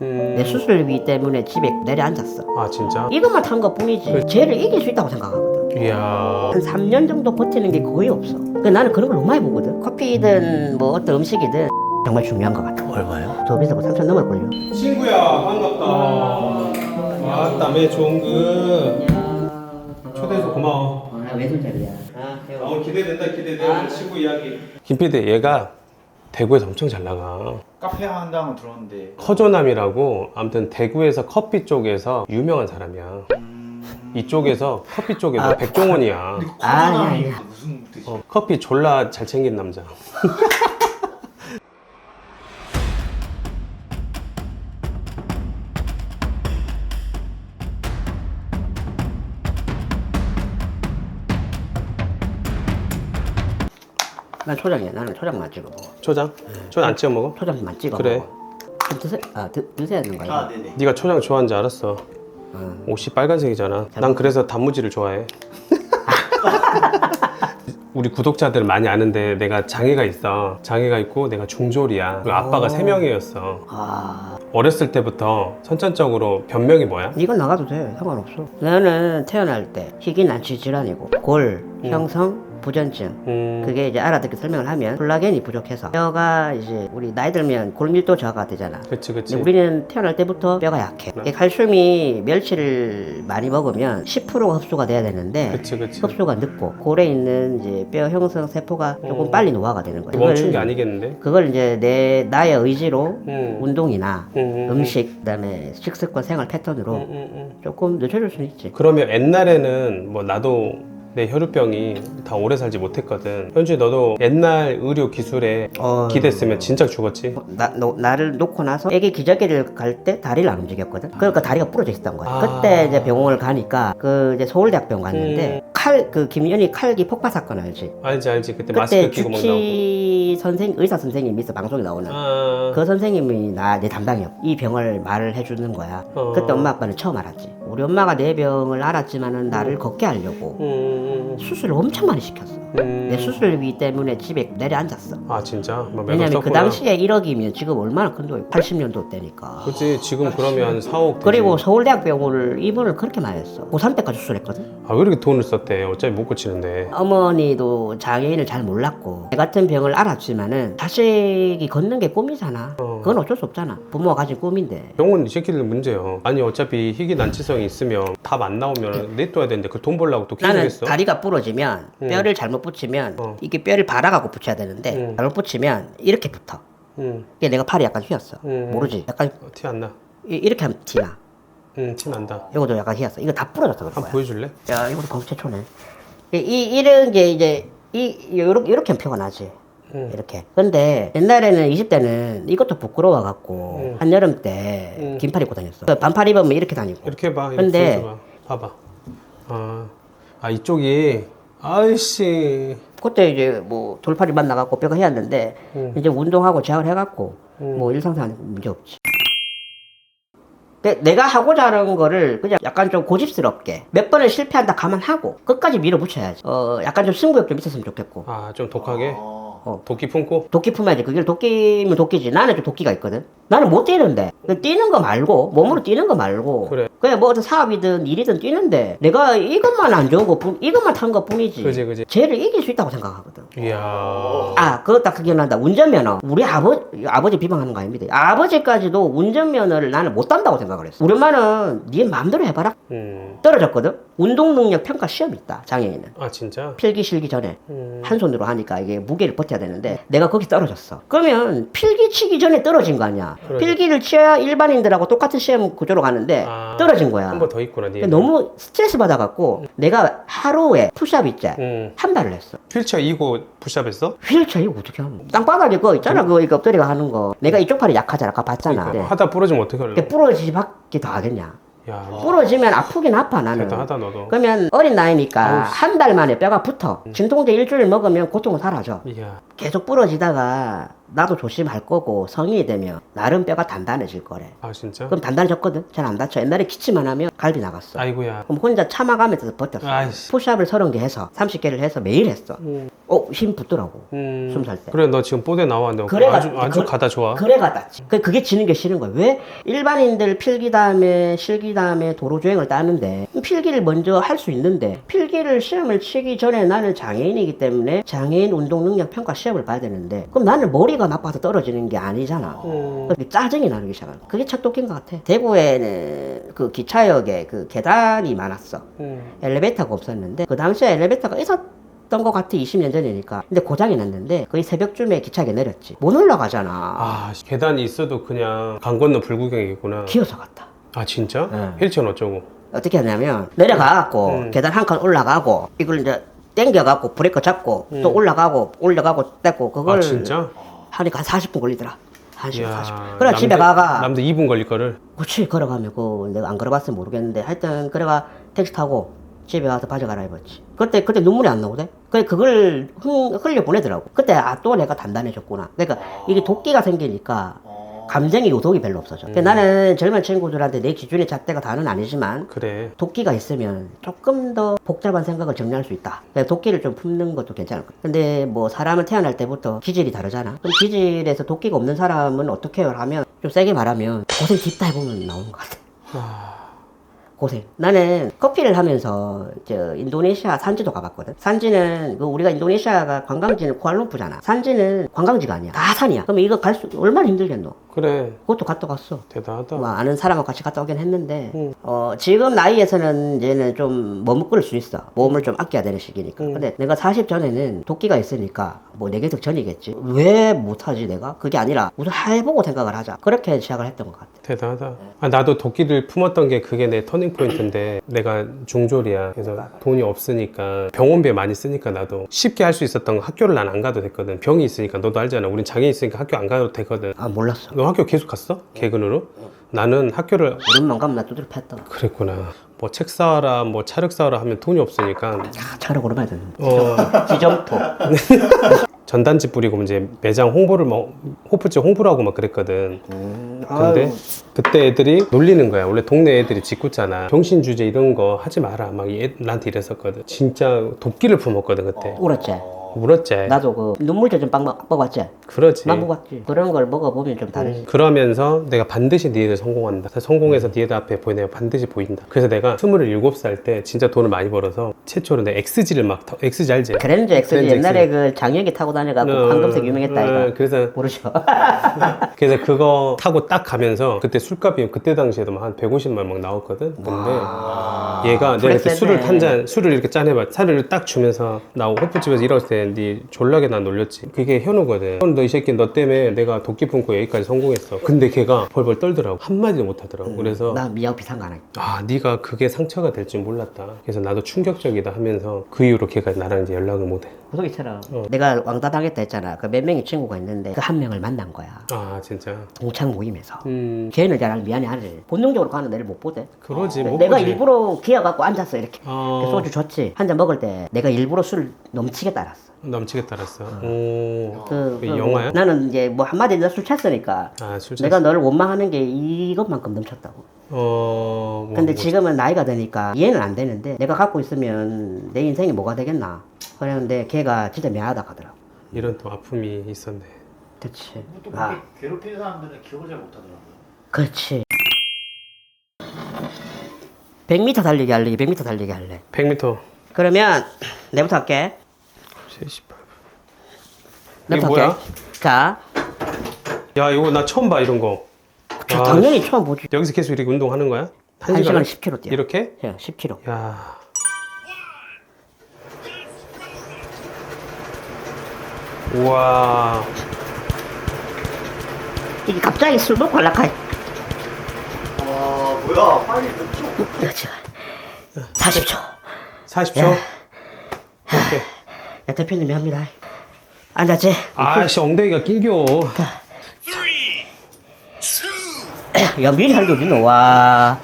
음. 내 수술비 때문에 집에 내려앉았어. 아 진짜? 이것만 탄것 뿐이지. 쟤를 이길 수 있다고 생각하거든. 이야. 한 3년 정도 버티는 게 거의 없어. 그 나는 그런 걸 너무 많이 보거든. 커피든 뭐 어떤 음식이든 정말 중요한 것 같아. 얼마요? 더 비싸고 3천 넘을걸요. 친구야 반갑다. 아따 매 좋은 그 초대해서 고마워. 아, 왼손잡이야. 아, 아, 오늘 기대된다 기대돼 오늘 친구 이야기. 김 PD 얘가 대구에서 엄청 잘 나가. 카페 한다고 들었는데 허조남이라고 아무튼 대구에서 커피 쪽에서 유명한 사람이야. 이쪽에서 커피 쪽에서 아. 백종원이야. 근데 아, 코로나이 아니야, 아니야. 무슨 뜻이? 어, 커피 졸라 잘생긴 남자. 난 초장이야. 나는 초장만 찍어 먹어. 초장? 초장 안 찍어 먹어? 초장만 찍어 그래. 먹어. 좀 드세, 아, 드, 드세야 되는 거야. 아 네네. 네가 초장 좋아하는지 알았어. 어. 옷이 빨간색이잖아. 난 그래서 단무지를 좋아해. 우리 구독자들 많이 아는데 내가 장애가 있어. 장애가 있고 내가 중졸이야. 그리고 아빠가 세 명이었어. 아, 어렸을 때부터 선천적으로 변명이 뭐야? 이건 나가도 돼. 상관없어. 나는 태어날 때 희귀 난치 질환이고 골, 형성, 부전증. 음, 그게 이제 알아듣게 설명을 하면 콜라겐이 부족해서 뼈가 이제 우리 나이 들면 골밀도 저하가 되잖아. 그치 그치. 근데 우리는 태어날 때부터 뼈가 약해. 네. 이게 칼슘이 멸치를 많이 먹으면 10%가 흡수가 돼야 되는데 그치 그치. 흡수가 늦고 골에 있는 이제 뼈 형성 세포가 조금 음. 빨리 노화가 되는 거야. 멈춘 게 아니겠는데? 그걸 이제 내 나의 의지로 음. 운동이나 음, 음, 음. 음식 그다음에 식습관 생활 패턴으로 음, 음, 음. 조금 늦춰줄 수는 있지. 그러면 옛날에는 뭐 나도 내 혈우병이 다 오래 살지 못했거든. 현주이 너도 옛날 의료 기술에 어, 기댔으면 진짜 죽었지. 나, 너, 나를 놓고 나서 애기 기저귀를 갈 때 다리를 안 움직였거든. 그러니까 다리가 부러져 있었던 거야. 아. 그때 이제 병원을 가니까 그 이제 서울대학병 갔는데 칼 그 김연희 칼기 폭파 사건 알지? 알지 알지 그때 그때 마스크 끼고 막 나오고. 주치 선생 의사 선생님이 있어 방송에 나오는. 아, 그 선생님이 나 내 담당이었. 이 병을 말을 해주는 거야. 어. 그때 엄마 아빠는 처음 알았지. 우리 엄마가 내 병을 알았지만은 나를 걷게 하려고 음, 수술을 엄청 많이 시켰어. 음. 내 수술비 때문에 집에 내려앉았어. 아 진짜? 뭐 매가 왜냐면 그 썼구나. 당시에 1억이면 지금 얼마나 큰 돈이 80년도 때니까. 그치 지금 그러면 4억 되지. 그리고 서울대학병원을 입원을 그렇게 많이 했어. 고3 때까지 수술했거든. 아왜 이렇게 돈을 썼대 어차피 못 고치는데 어머니도 장애인을 잘 몰랐고 내 같은 병을 알았지 만은 자식이 걷는 게 꿈이잖아. 어. 그건 어쩔 수 없잖아. 부모가 가진 꿈인데. 병원 이 새끼들 문제요 아니 어차피 희귀 난치성이 있으면 답 안 나오면 내둬야 되는데 그 돈 벌려고 또 나는 키우겠어? 다리가 부러지면 음. 뼈를 잘못 붙이면 어. 이게 뼈를 발아갖고 붙여야 되는데 음. 잘못 붙이면 이렇게 붙어. 응, 이게 내가 팔이 약간 휘었어. 음. 모르지? 약간 티 안 나. 이- 이렇게 하면 티나. 응, 티 난다. 이것도 약간 휘었어. 이거 다 부러졌어. 그런 한번 거야. 보여줄래? 야, 이것도 공수 최초네. 이, 이, 이런 게 이제, 이, 요렇게, 요렇게 하면 표가 나지. 응. 이렇게. 근데 옛날에는 20대는 이것도 부끄러워 갖고, 음. 한여름 때 음. 긴팔 입고 다녔어. 그 반팔 입으면 이렇게 다니고. 이렇게 해봐. 이렇게 근데- 보여줘봐. 봐봐. 아, 아 이쪽이 아이씨. 그때 이제 뭐 돌팔이 만나갖고 뼈가 휘었는데, 음. 이제 운동하고 재활 해갖고, 음. 뭐 일상생활 문제 없지. 내가 하고자 하는 거를 그냥 약간 좀 고집스럽게 몇 번을 실패한다 감안하고 끝까지 밀어붙여야지. 어, 약간 좀 승부욕 좀 있었으면 좋겠고. 아, 좀 독하게. 어. 어. 도끼 품고. 도끼 품어야지. 그게 도끼면 도끼지. 나는 좀 도끼가 있거든. 나는 못 뛰는데. 그 뛰는 거 말고, 몸으로 뛰는 거 말고. 그래. 그냥 뭐 어떤 사업이든 일이든 뛰는데, 내가 이것만 안 좋은 것 뿐, 이것만 탄것 뿐이지. 그지, 그지. 쟤를 이길 수 있다고 생각하거든. 이야. 아, 그거 딱 기억난다. 운전면허. 우리 아버, 아버지 비방하는 거 아닙니다. 아버지까지도 운전면허를 나는 못 딴다고 생각을 했어. 우리 엄마는 네 마음대로 해봐라. 음. 떨어졌거든. 운동 능력 평가 시험이 있다. 장애인은. 아, 진짜? 필기 실기 전에. 음. 한 손으로 하니까 이게 무게를 버텨야 되는데 내가 거기 떨어졌어. 그러면 필기 치기 전에 떨어진 거 아니야. 그러네. 필기를 치어야 일반인들하고 똑같은 시험 구조로 가는데 아, 떨어진 거야. 한 번 더 있구나, 니. 그러니까 너무 스트레스 받아갖고 내가 하루에 푸시업 있지 음. 한 달을 했어. 휠체어 이고 푸시업했어? 휠체어 이거 어떻게 하면? 땅바닥에 그거 있잖아. 그거 이거 엎드리가 하는 거. 내가 이쪽 팔이 약하잖아. 아까 봤잖아. 그러니까. 네. 하다 부러지면 어떡할래? 그게 부러지지밖에 더 하겠냐. 야, 부러지면 아프긴 아파 나는. 대단하다, 너도. 그러면 어린 나이니까 아우, 한달 만에 뼈가 붙어. 진통제 일주일 먹으면 고통은 사라져. 이야. 계속 부러지다가 나도 조심할 거고 성인이 되면 나름 뼈가 단단해질 거래. 아 진짜? 그럼 단단해졌거든. 잘 안 다쳐. 옛날에 기침만 하면 갈비 나갔어. 아이고야. 그럼 혼자 참아가면서 버텼어. 아이씨. 푸시업을 30개 해서 30개를 해서 매일 했어. 어, 힘 붙더라고. 음. 스무 살 때. 그래 너 지금 뽀대. 너 그래가- 아주 아주 그- 가다 좋아. 그래가 땄지. 그- 그게 지는 게 싫은 거야. 왜? 일반인들 필기 다음에 실기 다음에 도로 주행을 따는데 필기를 먼저 할 수 있는데 필기를 시험을 치기 전에 나는 장애인이기 때문에 장애인 운동 능력 평가 시험을 봐야 되는데 그럼 나는 머리가 나빠서 떨어지는 게 아니잖아. 음. 짜증이 시작한 거야. 그게 첫 도끼인 것 같아. 대구에는 그 기차역에 그 계단이 많았어. 음. 엘리베이터가 없었는데 그 당시에 엘리베이터가 있었 던 것 같아 20년 전이니까 근데 고장이 났는데 거의 새벽쯤에 기차에 내렸지 못 올라가잖아 아 계단이 있어도 그냥 강 건너 불구경이겠구나. 기어서 갔다 아 진짜? 네. 휠체어는 어쩌고? 어떻게 하냐면 내려가갖고 음. 계단 한 칸 올라가고 이걸 이제 땡겨갖고 브레이크 잡고 또 올라가고 올라가고 떼고 그걸 음. 아 진짜? 하니까 한 40분 걸리더라 1시간 이야, 40분 그래 집에 가가 남들 2분 걸릴 거를. 그치 걸어가면 그 내가 안 걸어봤으면 모르겠는데 하여튼 그래가 택시 타고 집에 와서 바지 갈아입었지 그때 그때 눈물이 안 나오대 그래 그걸 흘- 흘려 보내더라고 그때 아 또 내가 단단해졌구나 그러니까 이게 도끼가 생기니까 감정의 요동이 별로 없어져 그러니까 나는 젊은 친구들한테 내 기준의 잣대가 다는 아니지만 그래. 도끼가 있으면 조금 더 복잡한 생각을 정리할 수 있다. 그래서 도끼를 좀 품는 것도 괜찮을 거야. 근데 뭐 사람은 태어날 때부터 기질이 다르잖아. 그럼 기질에서 도끼가 없는 사람은 어떻게? 하면 좀 세게 말하면 고생 딥다 해보면 나오는 것 같아. 고생. 나는 커피를 하면서 저 인도네시아 산지도 가봤거든. 산지는 그 우리가 인도네시아가 관광지는 쿠알룸푸잖아. 산지는 관광지가 아니야. 다 산이야. 그럼 이거 갈 수 얼마나 힘들겠노? 그래. 그것도 갔다 갔어. 대단하다. 뭐 아는 사람하고 같이 갔다 오긴 했는데 음. 어 지금 나이에서는 이제는 좀 머뭇거릴 수 있어 몸을 좀 아껴야 되는 시기니까 음. 근데 내가 40 전에는 도끼가 있으니까 뭐 내계석 전이겠지 왜 못하지 내가 그게 아니라 우선 해보고 생각을 하자 그렇게 시작을 했던 것 같아 대단하다. 아, 나도 도끼를 품었던 게 그게 내 터닝 포인트인데 내가 중졸이야. 그래서 돈이 없으니까 병원비에 많이 쓰니까 나도 쉽게 할 수 있었던 거 학교를 난 안 가도 됐거든. 병이 있으니까 너도 알잖아. 우린 장애 있으니까 학교 안 가도 되거든. 아 몰랐어 너 학교 계속 갔어? 개근으로? 나는 학교를 이름만 가면 나 두드려 팼다 그랬구나. 뭐 책 사와라, 뭐 차력 사와라 하면 돈이 없으니까 아 차를 오르봐야 되는데 어, 지점토 전단지 뿌리고 이제 매장 홍보를 뭐 호프집 홍보를 하고 막 그랬거든. 음, 근데 아유, 그때 애들이 놀리는 거야. 원래 동네 애들이 짓궂잖아. 병신 주제 이런 거 하지 마라. 막 얘, 나한테 이랬었거든. 진짜 도끼를 품었거든 그때. 울었지 울었지. 나도 그 눈물 젖은 빵 먹- 먹었지 그러지. 나 먹었지 그런 걸 먹어보면 좀 다르지 그러면서 내가 반드시 니네들 성공한다. 그래서 성공해서 니네들 앞에 보이 내가 반드시 보인다. 그래서 내가 27살 때 진짜 돈을 많이 벌어서 최초로 내 XG를 막 타- XG 알지? 그랜저 엑스지 그랜저 옛날에 그 장혁이 타고 다녀갖고 어, 황금색 유명했다 어, 이거 그래서 모르죠 그래서 그거 타고 딱 가면서 그때 술값이 그때 당시에도 막 한 150만 원막 나왔거든. 근데 얘가 내가 그때 프레세네. 술을 한잔 술을 이렇게 짠해봐 차를 딱 주면서 나 호프집에서 일할 때네 졸라게 난 놀렸지. 그게 현우거든. 너이 새끼 너 때문에 내가 도끼 품고 여기까지 성공했어. 근데 걔가 벌벌 떨더라고. 한 마디도 못 하더라고. 그래서 나 미역 거 하나 아 네가 그게 상처가 될 줄 몰랐다. 그래서 나도 충격적이다 하면서 그 이후로 걔가 나랑 이제 연락을 못해. 구석이처럼 어. 내가 왕따 당했다 했잖아. 그 몇 명의 친구가 있는데 그 한 명을 만난 거야. 아 진짜. 동창 모임에서. 음. 걔는 나랑 미안해 하지. 본능적으로 가는 애를 못 보대. 그러지 못 내가 보지. 일부러 기어갖고 앉았어 이렇게 어. 그 소주 줬지. 한 잔 먹을 때 내가 일부러 술 넘치게 따랐어 넘치게 따랐어. 오. 그, 그그 영화야? 나는 이제 뭐 한마디 내가 술 찼으니까 아 술. 내가 너를 원망하는 게 이것만큼 넘쳤다고 어. 뭐, 근데 뭐. 지금은 나이가 드니까 이해는 안 되는데 내가 갖고 있으면 내 인생이 뭐가 되겠나 그랬는데 걔가 진짜 미안하다 하더라고 이런 또 아픔이 있었네. 또아 그렇게 괴롭히는 사람들은 기억을 잘 못하더라고요. 그렇지 100m 달리기 할래 200m 달리기 할래 100m. 그러면 내부터 할게 78. 내부터 이게 뭐야? 할게 자 야 이거 나 처음 봐 이런 거. 저 아, 당연히 처음 보지 여기서 계속 이렇게 운동하는 거야? 한 시간을? 시간에 10km 뛰어 이렇게? 예, 10km 야. 우와. 이게 갑자기 술 먹고 올라가 아 뭐야 빨리 늦죠. 그렇지 40초 40초? 야. 야 대표님이 합니다. 앉았지? 아씨 엉덩이가 낑겨. 야 미리 할게 어딨노 와.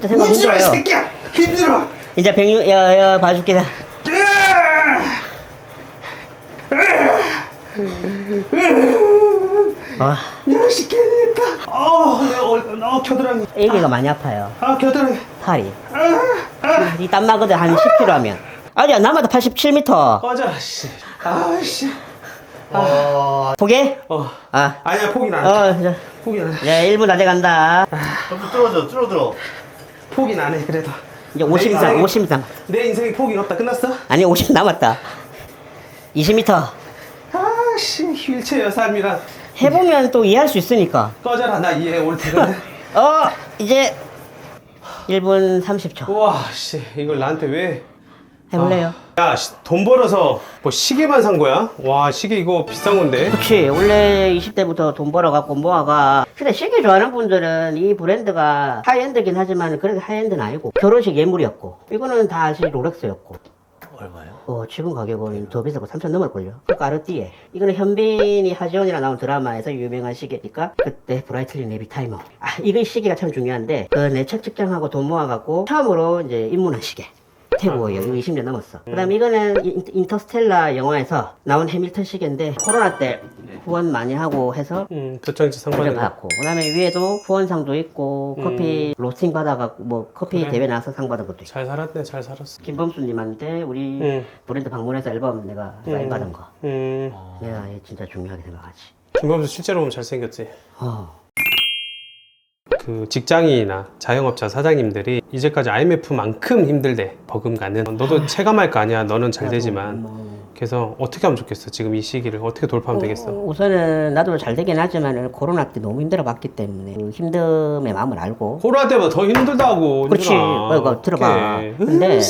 진짜 생각 힘들어요. 새끼야. 힘들어. 이제 백육 야, 야 봐줄게. 아, 야. 시키니까 어 얼- 어 겨드랑이 애기가 많이 아파요. 아 겨드랑이 팔이. 이 땀 나거든 한 10km 하면. 아니야 나마다 87m. 꺼져 씨 아씨 포기? 어 아, 아니야 포기는 안 해 어, 저, 포기는 안 해 이제 1분 다 돼간다. 좀 뚫어져, 뚫어들어. 포기는 안 해 그래도 이제 50m, 인생이- 50m 남았다. 내 인생에 포기는 없다 끝났어? 아니 50 남았다. 20m. 아 씨 휠체어 삶이란 해보면 또 이해할 수 있으니까. 꺼져라 나 이해 올 테거든 어, 이제 1분 30초. 우와 씨 이걸 나한테 왜 해볼래요? 야, 씨, 돈 벌어서 뭐 시계만 산 거야? 와, 시계 이거 비싼 건데. 그치 원래 20대부터 돈 벌어갖고 모아가 근데 시계 좋아하는 분들은 이 브랜드가 하이엔드긴 하지만 그렇게 하이엔드는 아니고 결혼식 예물이었고 이거는 다 사실 롤렉스였고 얼마요? 어, 지금 가격은 더 비싸고 3천 넘을걸요? 그 까르띠에. 이거는 현빈이 하지원이랑 나온 드라마에서 유명한 시계니까 그때 브라이틀린 레비 타이머. 아 이거 시계가 참 중요한데 그내첫 직장하고 돈 모아갖고 처음으로 이제 입문한 시계 태고예요. 이거 20년 넘었어. 그 다음에 이거는 인- 인터스텔라 영화에서 나온 해밀턴 시계인데 코로나 때 후원 많이 하고 해서 음, 표창지 상 그래 받은 거. 받았고 그 다음에 위에도 후원상도 있고 커피 로스팅 받아갖고 뭐 커피. 대회 나와서 상 받은 것도 있고 잘 살았네, 잘 살았어. 김범수님한테 우리 음. 브랜드 방문해서 앨범 내가 사인 받은 거 음, 내가 진짜 중요하게 생각하지 김범수 실제로 보면 잘생겼지. 어. 그 직장인이나 자영업자 사장님들이 이제까지 IMF만큼 힘들대, 버금가는. 너도 체감할 거 아니야, 너는 잘 되지만. 뭐. 그래서 어떻게 하면 좋겠어, 지금 이 시기를. 어떻게 돌파하면 되겠어? 우선은 나도 잘 되긴 하지만 코로나 때 너무 힘들어 봤기 때문에 그 힘듦의 마음을 알고 코로나 때보다 더 힘들다고. 그렇지. 어, 이거 들어봐. 근데-.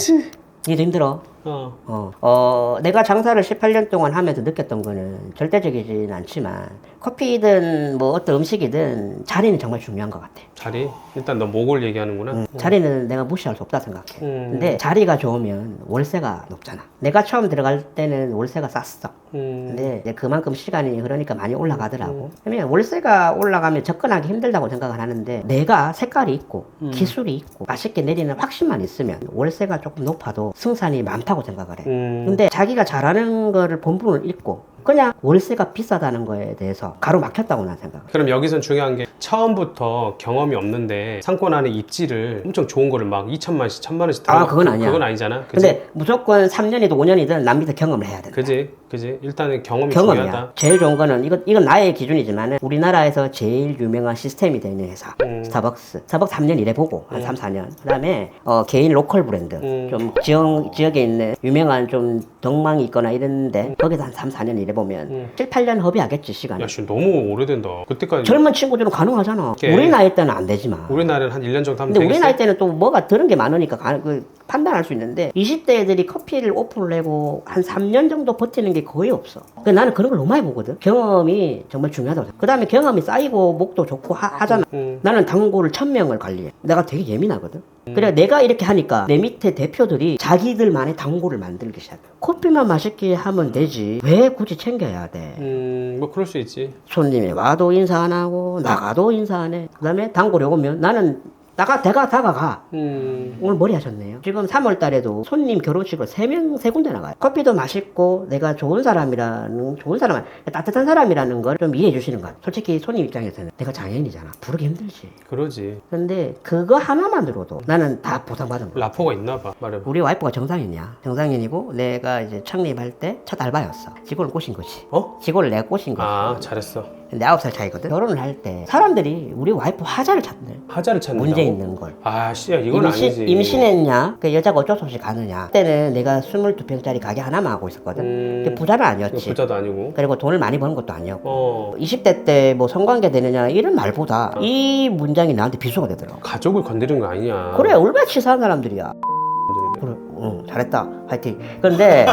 니도 힘들어 어. 어, 어, 내가 장사를 18년 동안 하면서 느꼈던 거는 절대적이진 않지만 커피든 뭐 어떤 음식이든 자리는 정말 중요한 것 같아. 자리? 일단 너 목을 얘기하는구나. 음, 자리는 내가 무시할 수 없다 생각해. 음. 근데 자리가 좋으면 월세가 높잖아. 내가 처음 들어갈 때는 월세가 쌌어. 음. 근데 이제 그만큼 시간이 흐르니까 많이 올라가더라고. 그러면 월세가 올라가면 접근하기 힘들다고 생각을 하는데 내가 색깔이 있고 기술이 있고 맛있게 내리는 확신만 있으면 월세가 조금 높아도 승산이 많다고 생각을 해. 음. 근데 자기가 잘하는 거를 본분을 잊고 그냥 월세가 비싸다는 거에 대해서 가로막혔다고 난 생각해. 그럼 여기선 중요한 게 처음부터 경험이 없는데 상권 안에 입지를 엄청 좋은 거를 막 2천만 원씩, 1천만 원씩 아, 다 그건 그- 아니야. 그건 아니잖아. 그지? 근데 무조건 3년이든 5년이든 남 밑에 경험을 해야 된다. 그지? 그지? 일단은 경험이 경험이야. 중요하다. 제일 좋은 거는 이건 이건 나의 기준이지만 우리나라에서 제일 유명한 시스템이 되는 회사 음. 스타벅스. 스타벅스 3년 일해보고 한 3, 4년. 그다음에 어, 개인 로컬 브랜드 음. 좀 지역 지역에 있는 유명한 좀 덕망이 있거나 이런데 거기서 한 3, 4년 일해보 면 음. 7, 8년 허비하겠지 시간. 야, 씨, 너무 오래된다. 그때까지 젊은 친구들은 가능하잖아. 오케이. 우리 나이 때는 안 되지만. 우리나라는 한 1년 정도 하면 근데 우리 되겠어? 나이 때는 또 뭐가 들은 게 많으니까 가- 그 판단할 수 있는데 20대 애들이 커피를 오픈을 내고 한 3년 정도 버티는 게 거의 없어. 그래서 나는 그런 걸 너무 많이 보거든. 경험이 정말 중요하다고 생각해. 그 다음에 경험이 쌓이고 목도 좋고 하, 잖아 음. 나는 단골을 1000명을 관리해. 내가 되게 예민하거든. 그래 내가 이렇게 하니까 내 밑에 대표들이 자기들만의 단골을 만들기 시작해. 커피만 맛있게 하면 되지. 왜 굳이 챙겨야 돼? 음, 뭐 그럴 수 있지. 손님이 와도 인사 안 하고 나가도 인사 안 해. 그다음에 단골이 오면 나는 나가 대가 다가가. 음. 오늘 머리 하셨네요. 지금 3월 달에도 손님 결혼식을 3명, 3군데 나가요. 커피도 맛있고 내가 좋은 사람이라는, 좋은 사람, 따뜻한 사람이라는 걸 좀 이해해 주시는 것 같아요. 솔직히 손님 입장에서는 내가 장애인이잖아. 부르기 힘들지. 그러지. 근데 그거 하나만으로도 나는 다 보상받은 거야. 라포가 있나 봐. 말해봐. 우리 와이프가 정상인이야. 정상인이고 내가 이제 창립할 때 첫 알바였어. 직원을 꼬신 거지. 어? 직원을 내가 꼬신 거지. 아, 잘했어. 근데 9살 차이거든. 결혼을 할 때 사람들이 우리 와이프 화자를 찾네. 하자를 찾는다고? 문제 있는 걸. 아, 씨, 야, 이건 임신, 아니지. 임신 했냐? 그 여자가 어쩔 수 없이 가느냐? 그때는 내가 22평짜리 가게 하나만 하고 있었거든. 음. 그게 부자는 아니었지. 부자도 아니고. 그리고 돈을 많이 버는 것도 아니었고. 어. 20대 때 뭐 성관계 되느냐 이런 말보다 이 문장이 나한테 비수가 되더라고. 가족을 건드린 거 아니냐. 그래 얼마나 치사한 사람들이야. 잘했다. 화이팅. 그런데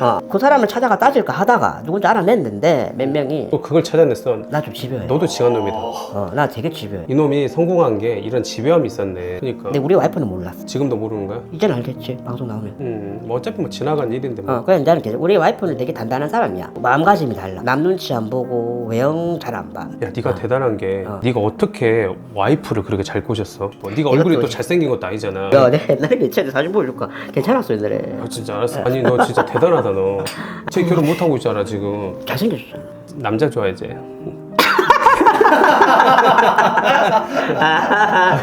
어, 그 사람을 찾아가 따질까 하다가 누군지 알아냈는데 몇 명이 또 그걸 찾아냈어. 나 좀 집요해. 너도 지한 놈이다. 어, 나 되게 집요해. 이놈이 성공한 게 이런 집요함이 있었네. 그러니까. 근데 우리 와이프는 몰랐어. 지금도 모르는 거야? 이제는 알겠지. 방송 나오면. 음, 뭐 어차피 뭐 지나간 일인데 뭐. 어, 그래 나는 계속 우리 와이프는 되게 단단한 사람이야. 마음가짐이 달라. 남 눈치 안 보고 외형 잘안 봐. 야, 네가 대단한 게 어. 네가 어떻게 와이프를 그렇게 잘 꼬셨어? 뭐, 네가 얼굴이 또 또- 잘생긴 것도 아니잖아. 야, 내 옛날에 괜찮아 사진 보여줄까? 괜찮았어 옛날에. 아, 진짜 알았어. 아니 너 진짜 대단하다 너. 쟤 결혼 못 하고 있잖아 지금. 잘생겼어. 남자 좋아해지. 아,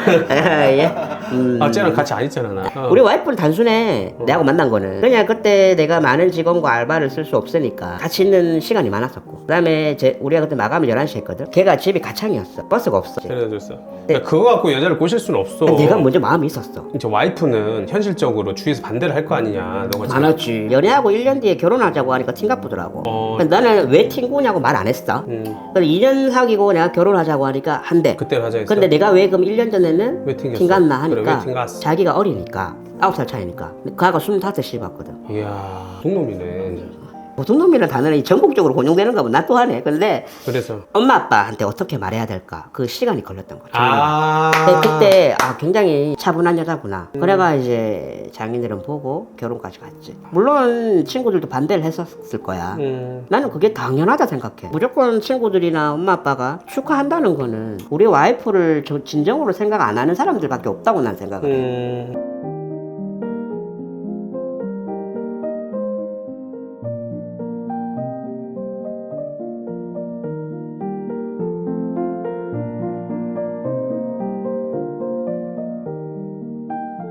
예. 음. 아 쟤랑 같이 안 있잖아 나. 어. 우리 와이프는 단순해. 내하고 만난 거는. 그냥 그때 내가 많은 직원과 알바를 쓸 수 없으니까 같이 있는 시간이 많았었고. 그 다음에 제, 우리가 그때 마감을 11시에 했거든. 걔가 집이 가창이었어. 버스가 없어. 데려다줬어. 네. 야, 그거 갖고 여자를 꼬실 수는 없어. 내가 먼저 마음이 있었어. 이제 와이프는 현실적으로 주위에서 반대를 할 거 아니냐. 너가 지금. 많았지. 연애하고 1년 뒤에 결혼하자고 하니까 팅갑부더라고. 어. 근데 나는 왜 팅구냐고 말 안 했어. 음, 근데 2년 사귀고 내가 결혼하자고 하니까 한대. 그때는 하자 했어. 근데 내가 왜 그럼 1년 전에는 왜? 팅갔나 튕갔어? 자기가 어리니까 9살 차이니까 그 아가 25에 씹었거든 이야, 동놈이네. 보통놈이라는 단어는 전국적으로 혼용되는가 보나 또 하네. 근데 그래서. 엄마 아빠한테 어떻게 말해야 될까? 그 시간이 걸렸던 거죠. 아. 근데 그때 아 굉장히 차분한 여자구나. 그래가 이제 장인들은 보고 결혼까지 갔지. 물론 친구들도 반대를 했었을 거야. 음, 나는 그게 당연하다 생각해. 무조건 친구들이나 엄마 아빠가 축하한다는 거는 우리 와이프를 저 진정으로 생각 안 하는 사람들밖에 없다고 난 생각을 해. 음.